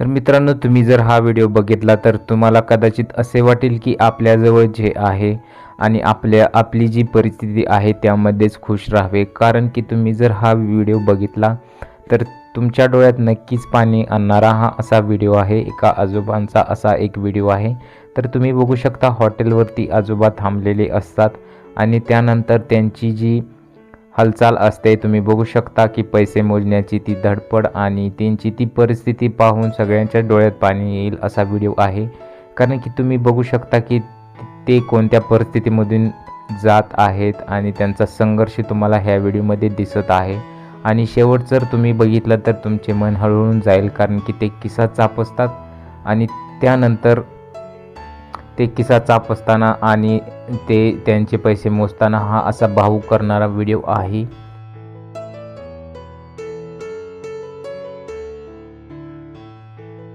तर मित्रांनो तुम्ही जर हा व्हिडिओ बघितला तर तुम्हाला कदाचित असे वाटेल की आपल्याजवळ जे आहे आणि आपल्या आपली जी परिस्थिती आहे त्यामध्येच खुश राहावे. कारण की तुम्ही जर हा व्हिडिओ बघितला तर तुमच्या डोळ्यात नक्कीच पाणी आणणारा हा असा व्हिडिओ आहे. एका आजोबांचा असा एक व्हिडिओ आहे. तर तुम्ही बघू शकता हॉटेलवरती आजोबा थांबलेले असतात आणि त्यानंतर त्यांची जी हालचाल असते. तुम्ही बघू शकता की पैसे मोजण्याची ती धडपड आणि त्यांची ती परिस्थिती पाहून सगळ्यांच्या डोळ्यात पाणी येईल असा व्हिडिओ आहे. कारण की तुम्ही बघू शकता की ते कोणत्या परिस्थितीमधून जात आहेत आणि त्यांचा संघर्ष तुम्हाला ह्या व्हिडिओमध्ये दिसत आहे. आणि शेवट जर तुम्ही बघितलं तर तुमचे मन हळूहळून जाईल. कारण की ते किस्सा चापसतात आणि त्यानंतर ते किसा चापसताना आणि ते त्यांचे पैसे मोजताना हा असा भावूक करणारा व्हिडिओ आहे.